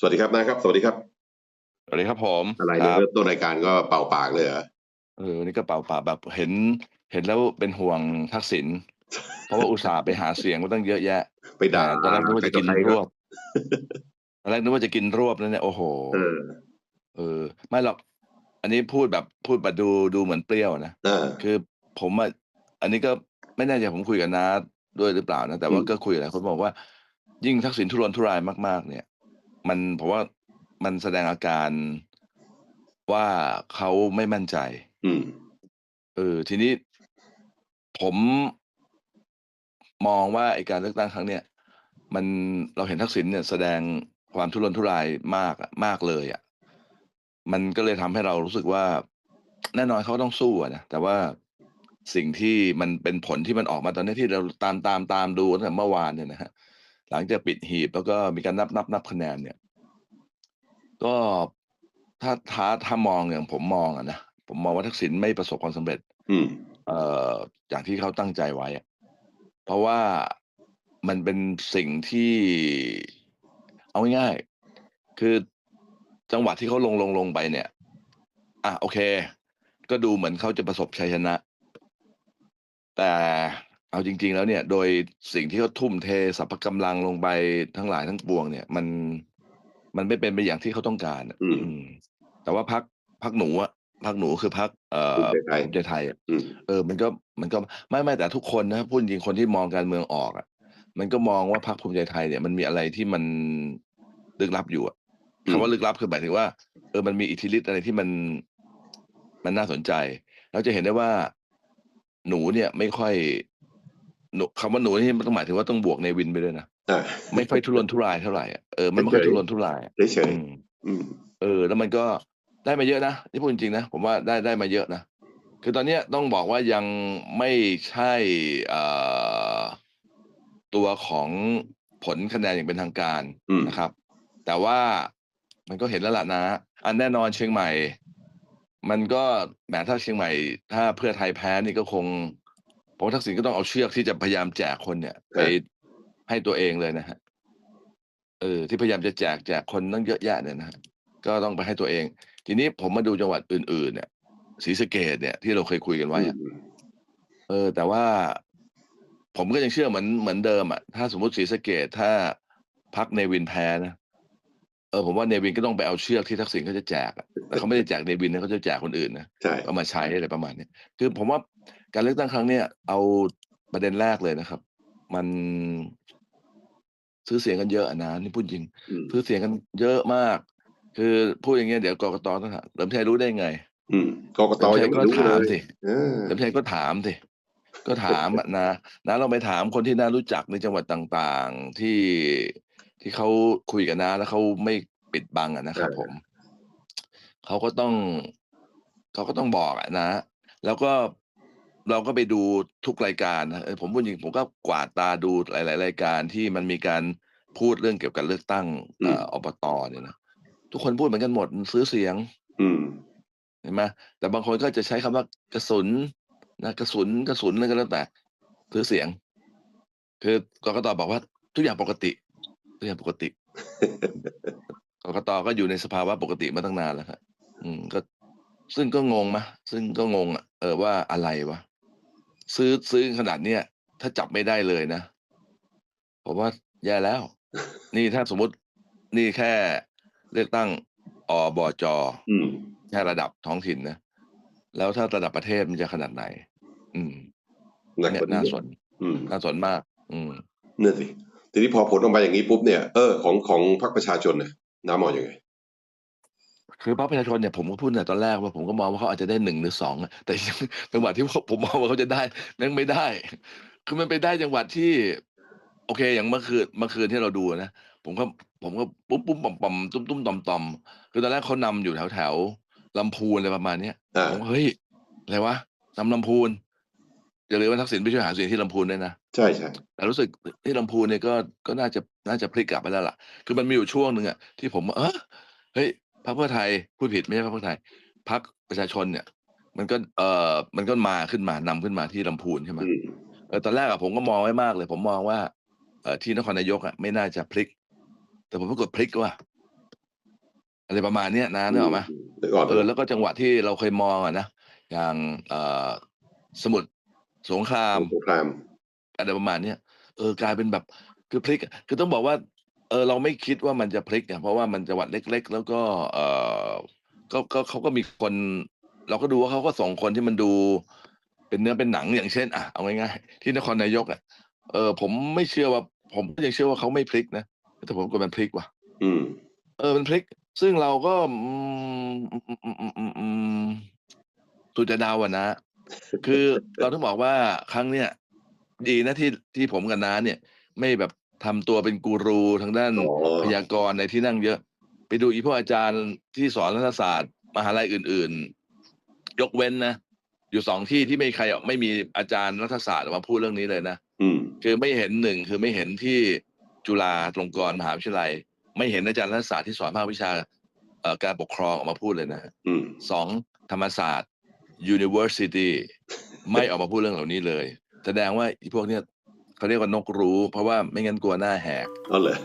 สวัสดีครับนะครับ สวัสดีครับสวัสดีครับผมอะไรคเนี่ยรับเริ่มต้นรายการก็เป่าปากเลยเหรอเออวันนี่ก็เปล่าปากแบบเห็น เห็นแล้วเป็นห่วงทักษิณเพราะว่าอุตส่าห์ไปหาเสียงมาตั้งเยอะแยะ ไปด่าแต่ตอนแรกนึกว่าจะกินใครก็วบตอนแรกนึกว่าจะกินรวบแล้วเนี่ยโอ้โหเออเออ ไม่หรอก อันนี้พูดแบบพูดแบบดูดูเหมือนเปรี้ยวนะเออคือผมอะอันนี้ก็ไม่แน่ใจผมคุยกับน้าด้วยหรือเปล่านะแต่ว่าอืมก็คุยกับหลายคนบอกว่ายิ่งทักษิณทุรนทุรายมากๆ เนี่ย มันผมว่ามันแสดงอาการว่าเขาไม่มั่นใจ อืม เออ ทีนี้ผมมองว่าไอการเลือกตั้งครั้งเนี้ยมันเราเห็นทักษิณเนี่ยแสดงความทุรนทุรายมากอะมากเลยอะ มันก็เลยทำให้เรารู้สึกว่า แน่นอนเขาต้องสู้อะนะแต่ว่าสิ่งที่มันเป็นผลที่มันออกมาตอนนี้ที่เราตามตามตามดูตั้งแต่เมื่อวานเนี่ยนะฮะ หลังจากปิดหีบแล้วก็มีการนับนับนับคะแนนเนี่ย ก็ถ้าถ้าถ้ามองอย่างผมมองอะนะผมมองว่าทักษิณไม่ประสบความสำเร็จ อืมเอ่ออย่างที่เขาตั้งใจไว้อะเพราะว่ามันเป็นสิ่งที่เอาง่ายๆคือจังหวะที่เขาลงลงลงไปเนี่ย อะโอเค ก็ดูเหมือนเขาจะประสบชัยชนะ แต่ เอาจริง ๆ แล้วเนี่ย โดยสิ่งที่เขาทุ่มเทสรรพกำลังลงไปทั้งหลายทั้งปวงเนี่ย มันมันไม่เป็นไปอย่างที่เขาต้องการอะอืมอืมแต่ว่าพักพักหนูอะพักหนูคือพักเอ่อภูมิใจไทย ภูมิใจไทยอะ อืม เออ มันก็ มันก็ ไม่ไม่แต่ทุกคนนะพูดจริงคนที่มองการเมืองออกอะมันก็มองว่าพรรคภูมิใจไทยเนี่ยมันมีอะไรที่มันลึกลับอยู่อะอืม คำว่าลึกลับคือหมายถึงว่า เออ มันมีอิทธิฤทธิ์อะไรที่มัน มันน่าสนใจ เราจะเห็นได้ว่า หนูเนี่ยไม่ค่อยหนู คำว่าหนูนี่มันต้องหมายถึงว่าต้องบวกในวินไปด้วยนะอ่าไม่ค่อยทุรนทุรายเท่าไหร่อะเออมันไม่ค่อยเฉยๆทุรนทุรายอะเฉยอืมๆอืมเออ แล้วมันก็ได้มาเยอะนะที่พูดจริงๆนะผมว่าได้ได้มาเยอะนะคือตอนเนี้ยต้องบอกว่ายังไม่ใช่เอ่อตัวของผลคะแนนอย่างเป็นทางการอืมนะครับ แต่ว่ามันก็เห็นแล้วล่ะนะ อันแน่นอนเชียงใหม่ มันก็แหมถ้าเชียงใหม่ ถ้าเพื่อไทยแพ้นี่ก็คง ผมว่าทักษิณก็ต้องเอาเชือกที่จะพยายามแจกคนเนี่ย ไปให้ตัวเองเลยนะฮะเออที่พยายามจะแจกแจกคนตั้งเยอะแยะเนี่ยนะฮะก็ต้องไปให้ตัวเอง ทีนี้ผมมาดูจังหวัดอื่น ๆ เนี่ยศรีสะเกดเนี่ยที่เราเคยคุยกันไว้อะอืมเออ แต่ว่า ผมก็ยังเชื่อเหมือนเหมือนเดิมอะถ้าสมมติศรีสะเกดถ้าพักเนวินแพ้นะเออผมว่าเนวินก็ต้องไปเอาเชือกที่ทักษิณเขาจะแจกอะแต่เขาไม่ได้แจกเนวินนะเขาจะแจกคนอื่นนะใช่เอามาใช้อะไรประมาณเนี้ยคือผมว่า การเลือกตั้งครั้งเนี้ยเอาประเด็นแรกเลยนะครับ มันซื้อเสียงกันเยอะอะนะนี่พูดจริงอืมซื้อเสียงกันเยอะมาก คือพูดอย่างเงี้ยเดี๋ยวกกตต้องถามเลิมชัยรู้ได้ไงอืมกกตเลิมชัยัยงไม่ก็รู้ถามเลยสิเออเลิมชัยก็ถามสิก็ถามอะนะนะเราไปถามคนที่น่ารู้จักในจังหวัดต่างๆ ที่ที่เขาคุยกันนะแล้วเขาไม่ปิดบังอะนะครับผมเขาก็ต้องเขาก็ต้องบอกอะนะ แล้วก็ เราก็ไปดูทุกรายการนะเออผมพูดจริงผมก็กวาดตาดูหลาย ๆ รายการที่มันมีการพูดเรื่องเกี่ยวกับเลือกตั้งเอ่ออบตเนี่ยนะทุกคนพูดเหมือนกันหมดซื้อเสียง อืมเห็นไหมแต่บางคนก็จะใช้คำว่ากระสุนนะกระสุนกระสุนอะไรก็แล้วแต่ซื้อเสียง คือกกตบอกว่า ทุกอย่างปกติทุกอย่างปกติกกตก็อยู่ในสภาวะปกติมาตั้งนานแล้วครับอืมก็ซึ่งก็งงมะซึ่งก็งงอะเออว่าอะไรวะ ซื้อซื้อขนาดเนี้ยถ้าจับไม่ได้เลยนะผมว่าแย่แล้ว นี่ถ้าสมมตินี่แค่เลือกตั้งอบจอืมแค่ระดับท้องถิ่นนะแล้วถ้าระดับประเทศมันจะขนาดไหน อืมหนักเนี่กยว่านี้น่าสนอืมน่าสนมาก อืมนั่นสิทีนี้พอผลออกมาอย่างนี้ปุ๊บเนี่ยเออของของพรรคประชาชนเนี่ยน้ามองยังไง คือพรรคประชาชนเนี่ยผมก็พูดในตอนแรกว่าผมก็มองว่าเขาอาจจะได้หนึ่งหรือสองอะแต่ยังจังหวัดที่ผมมองว่าเขาจะได้แม่งไม่ได้ คือมันไปได้จังหวัดที่ โอเค อย่างเมื่อคืนเมื่อคืนที่เราดูนะผมก็ผมก็ปุ๊บปุ๊บป่อมป่อมตุ้มตุ้มต่อมต่อมคือตอนแรกเขานำอยู่แถวแถวลำพูนอะไรประมาณเนี้ยอ่าผมว่าเฮ้ยอะไรวะนำลำพูนอย่าลืมว่าทักษิณไปช่วยหาเสียงที่ลำพูนด้วยนะใช่ใช่แต่รู้สึกที่ลำพูนเนี่ยก็ก็น่าจะน่าจะพลิกกลับไปแล้วล่ะ คือมันมีอยู่ช่วงหนึ่งอะที่ผมว่าเออเฮ้ยพ รรคเพื่อไทยพูดผิดไม่ใช่พรรคเพื่อไทยพรรคประชาชนเนี่ย มันก็เออมันก็มาขึ้นมานำขึ้นมาที่ลำพูนใช่ไหมอืมเออตอนแรกอะผมก็มองไว้มากเลย ผมมองว่าเออที่นครนายกอะไม่น่าจะพลิก แต่ผมปรากฏพลิกว่าอะไรประมาณเนี้ยนะนึกออกไหมอืมนึกออกเออแล้วก็จังหวะที่เราเคยมองอะนะอย่างเอ่อสมุทรสงครามสงครามอะไรประมาณเนี้ยเออกลายเป็นแบบคือพลิกอะคือต้องบอกว่า เออเราไม่คิดว่ามันจะพลิกเนี่ยเพราะว่ามันจังหวัดเล็ก ๆ แล้วก็เออก็ก็เขาก็มีคน เราก็ดูว่าเขาก็ส่งคนที่มันดู เป็นเนื้อเป็นหนังอย่างเช่น อะเอาง่ายๆที่นครนายกอะเออ ผมไม่เชื่อว่า ผมก็ยังเชื่อว่าเขาไม่พลิกนะแต่ผมก็มันพลิกว่ะ อืม เออมันพลิก ซึ่งเราก็อืมอืมอืมอืมอืมอืมตูจะเดาอะนะ คือเราต้องบอกว่าครั้งเนี้ยดีนะที่ที่ผมกับน้าเนี่ย ไม่แบบ ทำตัวเป็นกูรูทางด้านอ๋อพยากรณ์ในที่นั่งเยอะ ไปดูอีพวกอาจารย์ที่สอนรัฐศาสตร์มหาลัยอื่น ๆ ยกเว้นนะอยู่สองที่ที่ไม่ใครไม่มีอาจารย์รัฐศาสตร์ออกมาพูดเรื่องนี้เลยนะอืมคือไม่เห็นหนึ่งคือไม่เห็นที่จุฬาลงกรณ์มหาวิทยาลัย ไม่เห็นอาจารย์รัฐศาสตร์ที่สอนภาควิชาเอ่อการปกครองออกมาพูดเลยนะอืมสองธรรมศาสตร์ University ไม่ออกมาพูดเรื่องเหล่านี้เลย แสดงว่าอีพวกเนี้ย เขาเรียกว่านกรู้ เพราะว่าไม่งั้นกลัวหน้าแหกก็เลย